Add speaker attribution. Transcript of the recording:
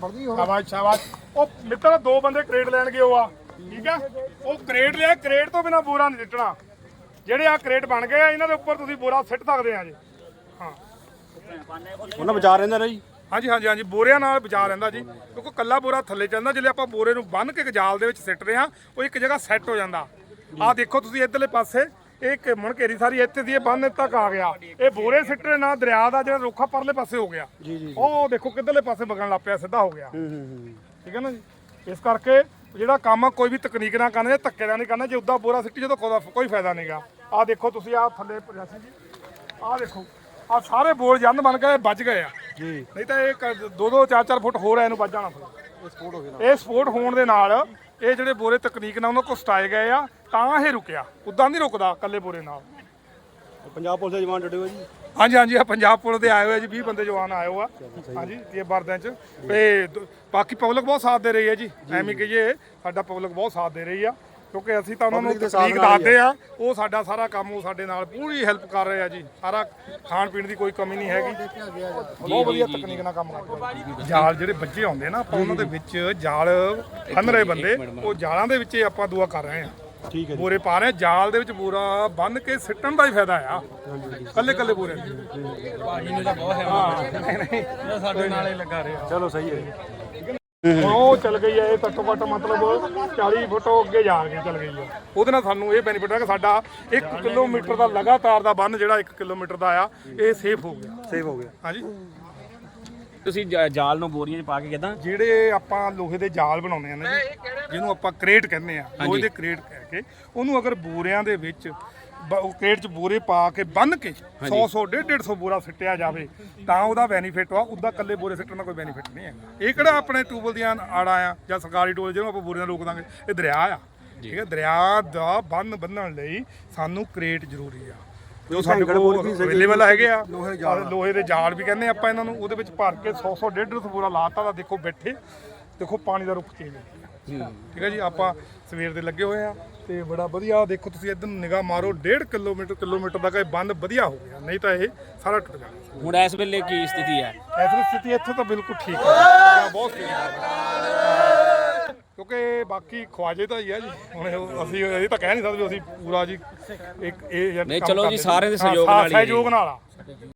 Speaker 1: ਸ਼ਾਬਾਸ਼ ਸ਼ਾਬਾਸ਼। ਉਹ ਮਿੱਤਰ ਦੋ ਬੰਦੇ ਕ੍ਰੇਟ ਲੈਣ ਗਏ ਉਹ ਆ ਠੀਕ ਆ? ਉਹ ਕ੍ਰੇਟ ਲਿਆ ਕ੍ਰੇਟ ਤੋਂ ਬਿਨਾ ਬੋਰਾ ਨਹੀਂ ਸਿੱਟਣਾ। ਜਿਹੜੇ ਆ ਕ੍ਰੇਟ ਬਣ ਗਏ ਆ ਇਹਨਾਂ ਦੇ ਉੱਪਰ ਤੁਸੀਂ ਬੋਰਾ ਸਿੱਟ ਸਕਦੇ ਆ ਜੀ। ਹਾਂ।
Speaker 2: ਉਹਨਾਂ ਵਿਚਾਰ ਰਹਿੰਦਾ ਨਾ ਜੀ।
Speaker 1: ਹਾਂਜੀ ਹਾਂਜੀ ਹਾਂਜੀ ਬੋਰਿਆਂ ਨਾਲ ਬਚਾ ਰਹਿੰਦਾ ਜੀ। ਕਿਉਂਕਿ ਕੱਲਾ ਬੋਰਾ ਥੱਲੇ ਚੱਲਦਾ ਜਿਹੜੇ ਆਪਾਂ ਬੋਰੇ ਨੂੰ ਬੰਨ ਕੇ ਜਾਲ ਦੇ ਵਿੱਚ ਸਿੱਟਦੇ ਆ ਉਹ ਇੱਕ ਜਗ੍ਹਾ ਸੈੱਟ ਹੋ ਜਾਂਦਾ। ਆਹ ਦੇਖੋ ਤੁਸੀਂ ਇੱਧਰਲੇ ਪਾਸੇ ਇਹ ਇੱਕ ਮੁਣਕੇਰੀ ਸਾਰੀ ਇੱਥੇ ਦੀ ਇਹ ਬੰਨ ਤੱਕ ਆ ਗਿਆ। ਇਹ ਬੋਰੇ ਸਿੱਟੇ ਨਾਲ ਦਰਿਆ ਦਾ ਜਿਹੜਾ ਰੁੱਖਾ ਪਰਲੇ ਪਾਸੇ ਹੋ ਗਿਆ। ਉਹ ਦੇਖੋ ਕਿੱਧਰਲੇ ਪਾਸੇ ਵਗਣ ਲੱਗ ਪਿਆ ਸਿੱਧਾ ਹੋ ਗਿਆ। ਠੀਕ ਹੈ ਨਾ ਜੀ? ਇਸ ਕਰਕੇ ਜਿਹੜਾ ਕੰਮ ਆ ਕੋਈ ਵੀ ਤਕਨੀਕ ਨਾਲ ਕਰਨਾ ਜੇ ਧੱਕੇ ਨਾਲ ਨਹੀਂ ਕਰਨਾ ਜੇ ਉਦਾਂ ਬੋਰਾ ਸਿੱਟੀ ਜਦੋਂ ਕੋਈ ਫਾਇਦਾ ਨਹੀਂਗਾ ਆਹ ਦੇਖੋ ਤੁਸੀਂ ਆਹ ਥੱਲੇ ਪ੍ਰੈਸੀ ਜੀ। ਆਹ ਦੇਖੋ ਆਹ ਸਾਰੇ ਬੋਲ ਜੰਦ ਬਣ ਗਏ ਬਚ ਗਏ ਆ।
Speaker 2: ਜੀ।
Speaker 1: ਨਹੀਂ ਤਾਂ ਇਹ 2-2 4-4 ਫੁੱਟ ਹੋਰ ਇਹਨੂੰ ਵੱਜ ਜਾਣਾ ਸੀ
Speaker 2: ਸਪੋਰਟ ਹੋ ਗਿਆ
Speaker 1: ਇਹ ਸਪੋਰਟ ਹੋਣ ਦੇ ਨਾਲ ਇਹ ਜਿਹੜੇ ਬੋਰੇ ਤਕਨੀਕ ਨਾਲ ਉਹਨਾਂ ਕੋਲ ਸਟਾਏ ਗਏ ਆ ਤਾਂ ਇਹ ਰੁਕਿਆ। ਉਦਾਂ ਨਹੀਂ ਰੁਕਦਾ ਇਕੱਲੇ ਬੋਰੇ ਨਾਲ।
Speaker 2: ਪੰਜਾਬ ਪੁਲਿਸ ਦੇ ਜਵਾਨ ਡਟੇ ਹੋਏ ਜੀ?
Speaker 1: ਹਾਂਜੀ ਹਾਂਜੀ ਆ ਪੰਜਾਬ ਪੁਲਿਸ ਦੇ ਆਏ ਹੋਏ ਜੀ 20 ਬੰਦੇ ਜਵਾਨ ਆਏ ਹੋ ਆ। ਹਾਂਜੀ ਇਹ ਵਰਦਿਆਂ ਚ। ਤੇ ਬਾਕੀ ਪਬਲਿਕ ਬਹੁਤ ਸਾਥ ਦੇ ਰਹੀ ਹੈ ਜੀ। ਐਵੇਂ ਕਹੀਏ ਸਾਡਾ ਪਬਲਿਕ ਬਹੁਤ ਸਾਥ ਦੇ ਰਹੀ ਆ। ਕਿਉਂਕਿ ਅਸੀਂ ਤਾਂ ਉਹਨਾਂ ਨੂੰ
Speaker 2: Public ਦੇ ਸਾਥ
Speaker 1: ਤਕਨੀਕ
Speaker 2: ਨਾਲ ਹੀ
Speaker 1: ਦੱਸਦੇ ਆ। ਉਹ ਸਾਡਾ ਸਾਰਾ ਕੰਮ ਉਹ ਸਾਡੇ ਨਾਲ ਪੂਰੀ ਹੈਲਪ ਕਰ ਰਹੇ ਆ ਜੀ। ਸਾਰਾ ਖਾਣ ਪੀਣ ਦੀ ਕੋਈ ਕਮੀ ਨਹੀਂ ਹੈਗੀ। ਬਹੁਤ ਵਧੀਆ ਤਕਨੀਕ ਨਾਲ ਕੰਮ ਕਰਦੇ ਆ। ਜਾਲ ਜਿਹੜੇ ਬੱਚੇ ਆਉਂਦੇ ਨਾ ਆਪਾਂ ਉਹਨਾਂ ਦੇ ਵਿੱਚ ਜਾਲ ਫੰਨ ਰਹੇ ਬੰਦੇ ਉਹ ਜਾਲਾਂ ਦੇ ਵਿੱਚ ਹੀ ਆਪਾਂ ਦੁਆ ਕਰ ਰਹੇ ਆ।
Speaker 2: ਠੀਕ ਹੈ ਜੀ।
Speaker 1: ਬੋਰੇ ਪਾ ਰਹੇ ਆ, ਜਾਲ ਦੇ ਵਿੱਚ ਬੋਰਾ ਬੰਨ ਕੇ ਸਿੱਟਣ ਦਾ ਹੀ ਫਾਇਦਾ ਆ। ਕੱਲੇ ਕੱਲੇ ਬੋਰੇ
Speaker 3: ਸਾਡੇ ਨਾਲੇ ਲੱਗਾ ਰਿਹਾ।
Speaker 2: ਚਲੋ ਸਹੀ ਹੈ ਜੀ।
Speaker 1: ਹੁਣ ਉਹ ਚੱਲ ਗਈ ਹੈ ਇਹ ਘੱਟੋ ਘੱਟ ਮਤਲਬ 40 ਫੁੱਟ ਅੱਗੇ ਜਾ ਕੇ ਚੱਲ ਗਈ ਹੈ। ਉਹਦੇ ਨਾਲ ਸਾਨੂੰ ਇਹ ਬੈਨੀਫਿਟ ਹੈ ਕਿ ਸਾਡਾ 1 ਕਿਲੋਮੀਟਰ ਦਾ ਲਗਾਤਾਰ ਦਾ ਬੰਨ ਜਿਹੜਾ 1 ਕਿਲੋਮੀਟਰ ਦਾ ਆ ਇਹ ਸੇਫ ਹੋ ਗਿਆ।
Speaker 2: ਸੇਵ ਹੋ ਗਿਆ।
Speaker 1: ਹਾਂਜੀ।
Speaker 3: ਤੁਸੀਂ ਜ- ਜਾਲ ਨੂੰ ਬੋਰੀਆਂ 'ਚ ਪਾ ਕੇ ਕਿਦਾਂ?
Speaker 1: ਜਿਹੜੇ ਆਪਾਂ ਲੋਹੇ ਦੇ ਜਾਲ ਬਣਾਉਂਦੇ ਆ ਨਾ ਜੀ ਜਿਹਨੂੰ ਆਪਾਂ ਕ੍ਰੇਟ ਕਹਿੰਦੇ ਆ ਲੋਹੇ ਦੇ ਕ੍ਰੇਟ ਕਹਿ ਕੇ ਉਹਨੂੰ ਅਗਰ ਬੋਰਿਆਂ ਦੇ ਵਿੱਚ ਬ- ਉਹ ਕ੍ਰੇਟ 'ਚ ਬੋਰੇ ਪਾ ਕੇ ਬੰਨ ਕੇ 100 100 150 150 ਬੋਰਾ ਸਿੱਟਿਆ ਜਾਵੇ ਤਾਂ ਉਹਦਾ ਬੈਨੀਫਿਟ ਆ ਉਹਦਾ ਕੱਲੇ ਬੋਰੇ ਸਿੱਟਣ ਦਾ ਕੋਈ ਬੈਨੀਫਿਟ ਨਹੀਂ ਹੈਗਾ। ਇਹ ਕਿਹੜਾ ਆਪਣੇ ਟੂਬਲ ਦੀਆਂ ਆੜਾ ਆ ਜਾਂ ਸਰਕਾਰੀ ਟੂਬਲ ਜਿਹਨੂੰ ਆਪਾਂ ਬੋਰੀਆਂ ਰੋਕ ਦਾਂਗੇ ਇਹ ਦਰਿਆ ਆ। ਠੀਕ ਹੈ ਦਰਿਆ ਦਾ ਬੰਨ ਬੰਨਣ ਲਈ ਸਾਨੂੰ ਕ੍ਰੇਟ ਜ਼ਰੂਰੀ ਆ। ਜੋ ਸਾਡੇ
Speaker 2: ਬੋਰੀ
Speaker 1: ਕੋਲ। ਅਵੇਲੇਬਲ ਹੈਗੇ ਆ
Speaker 2: ਲੋਹੇ ਦੇ ਜਾਲ।
Speaker 1: ਆਹ ਲੋਹੇ ਦੇ ਜਾਲ ਵੀ ਕਹਿੰਦੇ ਆਪਾਂ ਇਹਨਾਂ ਨੂੰ ਉਹਦੇ ਵਿੱਚ ਭਰ ਕੇ 100 100 150 ਬੋਰਾ ਲਾਤਾ ਦਾ ਦੇਖੋ ਬੈਠੇ ਦੇਖੋ ਪਾਣੀ ਦਾ ਰੁਖ ਚੇਂਜ ਹੋ ਗਿਆ। ਠੀਕ ਹੈ ਜੀ ਆਪਾਂ ਸਵੇਰ ਦੇ ਲੱਗੇ ਹੋਏ ਆ ਤੇ ਬੜਾ ਵਧੀਆ ਦੇਖੋ ਤੁਸੀਂ ਇਧਰ ਨਿਗਾਹ ਮਾਰੋ 1.5 ਕਿਲੋਮੀਟਰ ਕਿਲੋਮੀਟਰ ਦਾ ਇਹ ਬੰਦ ਵਧੀਆ ਹੋ ਗਿਆ ਨਹੀਂ ਤਾਂ ਇਹ ਸਾਰਾ ਟੁੱਟ ਜਾਣਾ।
Speaker 3: ਹੁਣ ਇਸ ਵੇਲੇ ਕੀ ਸਥਿਤੀ ਹੈ?
Speaker 1: ਐਸੀ ਸਥਿਤੀ ਇੱਥੇ ਤਾਂ ਬਿਲਕੁਲ ਠੀਕ ਹੈ। ਬਹੁਤ ਠੀਕ ਹੈ। ਕਿਉਂਕਿ ਬਾਕੀ ਖਵਾਜੇ ਤਾਂ ਹੀ ਆ ਜੀ। ਹੁਣ ਇਹ ਅਸੀਂ ਇਹ ਤਾਂ ਕਹਿ ਨਹੀਂ ਸਕਦੇ ਵੀ ਅਸੀਂ ਪੂਰਾ ਜੀ ਇੱਕ ਇਹ
Speaker 3: ਨਹੀਂ, ਚਲੋ ਜੀ। ਸਾਰਿਆਂ ਦੇ
Speaker 1: ਹਾਂ,
Speaker 3: ਸਹਿਯੋਗ ਨਾਲ ਹੀ। ਹੈ ਜੀ।
Speaker 1: ਸਹਿਯੋਗ ਨਾਲ ਆ।